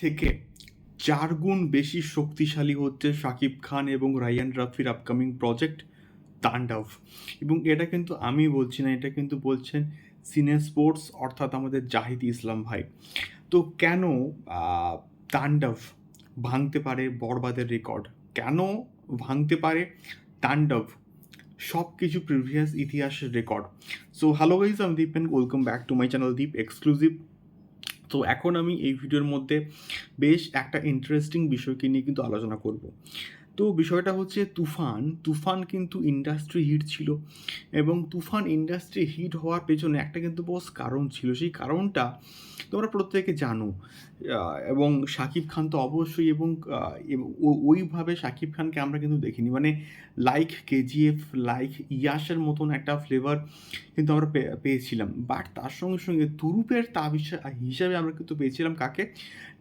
থেকে চার গুণ বেশি শক্তিশালী হচ্ছে শাকিব খান এবং রায়ান রাফির আপকামিং প্রজেক্ট তাণ্ডব এবং এটা কিন্তু আমি বলছি না, এটা কিন্তু বলছেন সিনে স্পোর্টস অর্থাৎ আমাদের জাহিদ ইসলাম ভাই। তো কেন তাণ্ডব ভাঙতে পারে বরবাদের রেকর্ড কেন ভাঙতে পারে তাণ্ডব সব কিছু প্রিভিয়াস ইতিহাসের রেকর্ড সো হ্যালো গাইজ আমি Deep and welcome back to my channel Deep exclusive তো এখন আমি এই ভিডিওর মধ্যে বেশ একটা ইন্টারেস্টিং বিষয়কে নিয়ে কিন্তু আলোচনা করব। তো বিষয়টা হচ্ছে তুফান। তুফান কিন্তু ইন্ডাস্ট্রি হিট ছিল এবং তুফান ইন্ডাস্ট্রি হিট হওয়ার পেছনে একটা কিন্তু বস কারণ ছিল। সেই কারণটা তোমরা প্রত্যেকে জানো। এবং শাকিব খান তো অবশ্যই এবং ওইভাবে শাকিব খানকে আমরা কিন্তু দেখিনি। মানে লাইক কেজিএফ লাইক ইয়াসের মতন একটা ফ্লেভার কিন্তু আমরা পেয়েছিলাম। বাট তার সঙ্গে সঙ্গে তুরুপের তা বিষয়- হিসাবে আমরা কিন্তু পেয়েছিলাম কাকে?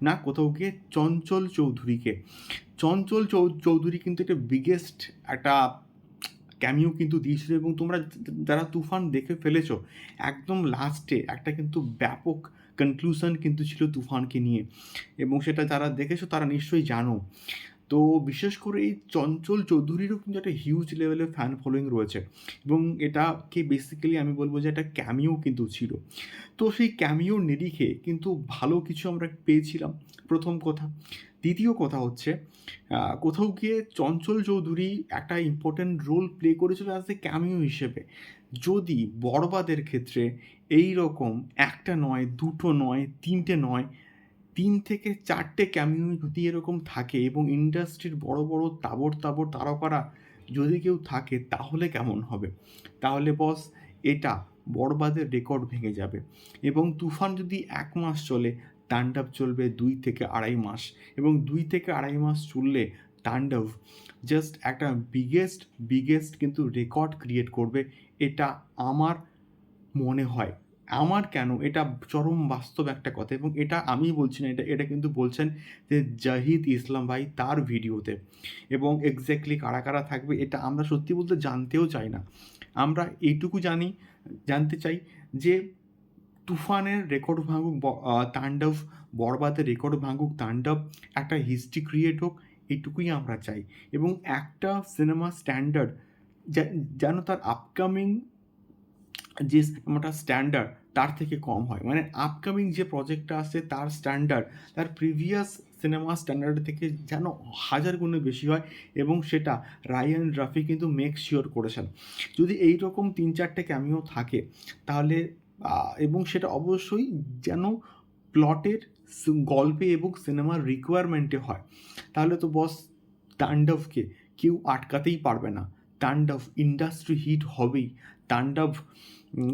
না, কোথাও গিয়ে চঞ্চল চৌধুরীকে। চঞ্চল চৌধুরী কিন্তু একটা বিগেস্ট একটা ক্যামিও কিন্তু দিয়েছিল এবং তোমরা যারা তুফান দেখে ফেলেছো, একদম লাস্টে একটা কিন্তু ব্যাপক কনক্লুশন কিন্তু ছিল তুফানকে নিয়ে। এবং সেটা যারা দেখেছ তারা নিশ্চয়ই জানো। তো বিশেষ করে এই চঞ্চল চৌধুরীরও কিন্তু একটা হিউজ লেভেলের ফ্যান ফলোয়িং রয়েছে এবং এটাকে বেসিক্যালি আমি বলব যে একটা ক্যামিও কিন্তু ছিল। তো সেই ক্যামিওর নিরিখে কিন্তু ভালো কিছু আমরা পেয়েছিলাম, প্রথম কথা। দ্বিতীয় কথা হচ্ছে কোথাও গিয়ে চঞ্চল চৌধুরী একটা ইম্পর্ট্যান্ট রোল প্লে করেছিল অ্যাজ এ ক্যামিও হিসেবে। যদি বড়বাদের ক্ষেত্রে এই রকম একটা নয়, দুটো নয়, তিনটে নয় তিন থেকে চারটে ক্যামিও যদি এরকম থাকে এবং ইন্ডাস্ট্রির বড় বড় তাবর তাবর তারকারা যদি কেউ থাকে, তাহলে কেমন হবে? তাহলে বস এটা বড়বাদের রেকর্ড ভেঙে যাবে এবং তুফান যদি এক মাস চলে, তাণ্ডব চলবে দুই থেকে আড়াই মাস এবং দুই থেকে আড়াই মাস চললে তাণ্ডব জাস্ট একটা বিগেস্ট বিগেস্ট কিন্তু রেকর্ড ক্রিয়েট করবে, এটা আমার মনে হয়। আমার কেন? এটা চরম বাস্তব একটা কথা এবং এটা আমি বলছি না, এটা এটা কিন্তু বলছেন যে জাহিদ ইসলাম ভাই তার ভিডিওতে এবং এক্স্যাক্টলি কারা কারা থাকবে এটা আমরা সত্যি বলতে জানতেও চাই না। আমরা এইটুকু জানি, জানতে চাই যে তুফানের রেকর্ড ভাঙুক তাণ্ডব, বরবাদের রেকর্ড ভাঙুক, তাণ্ডব একটা হিস্ট্রি ক্রিয়েট হোক এটুকুই আমরা চাই এবং একটা সিনেমা স্ট্যান্ডার্ড যেন তার আপকামিং যে সিনেমাটা স্ট্যান্ডার্ড তার থেকে কম হয়। মানে আপকামিং যে প্রজেক্টটা আসছে তার স্ট্যান্ডার্ড তার প্রিভিয়াস সিনেমা স্ট্যান্ডার্ড থেকে যেন হাজার গুণে বেশি হয় এবং সেটা রায়ান রাফি কিন্তু মেক শিওর করেছেন। যদি এই রকম তিন চারটে ক্যামিও থাকে, তাহলে এবং সেটা অবশ্যই যেন প্লটের গল্পে এবং সিনেমার রিকোয়ারমেন্টে হয়, তাহলে তো বস তাণ্ডবকে কেউ আটকাতেই পারবে না। তাণ্ডব ইন্ডাস্ট্রি হিট হবেই। তাণ্ডব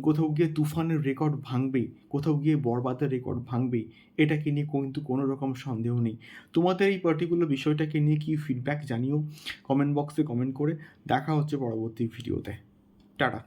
কোথাও গিয়ে তুফানের রেকর্ড ভাঙবেই, কোথাও গিয়ে বরবাদের রেকর্ড ভাঙবেই, এটাকে নিয়ে কিন্তু কোনো রকম সন্দেহ নেই। তোমাদের এই পার্টিকুলার বিষয়টাকে নিয়ে কি ফিডব্যাক জানিও? কমেন্ট বক্সে কমেন্ট করে। দেখা হচ্ছে পরবর্তী ভিডিওতে টাটা।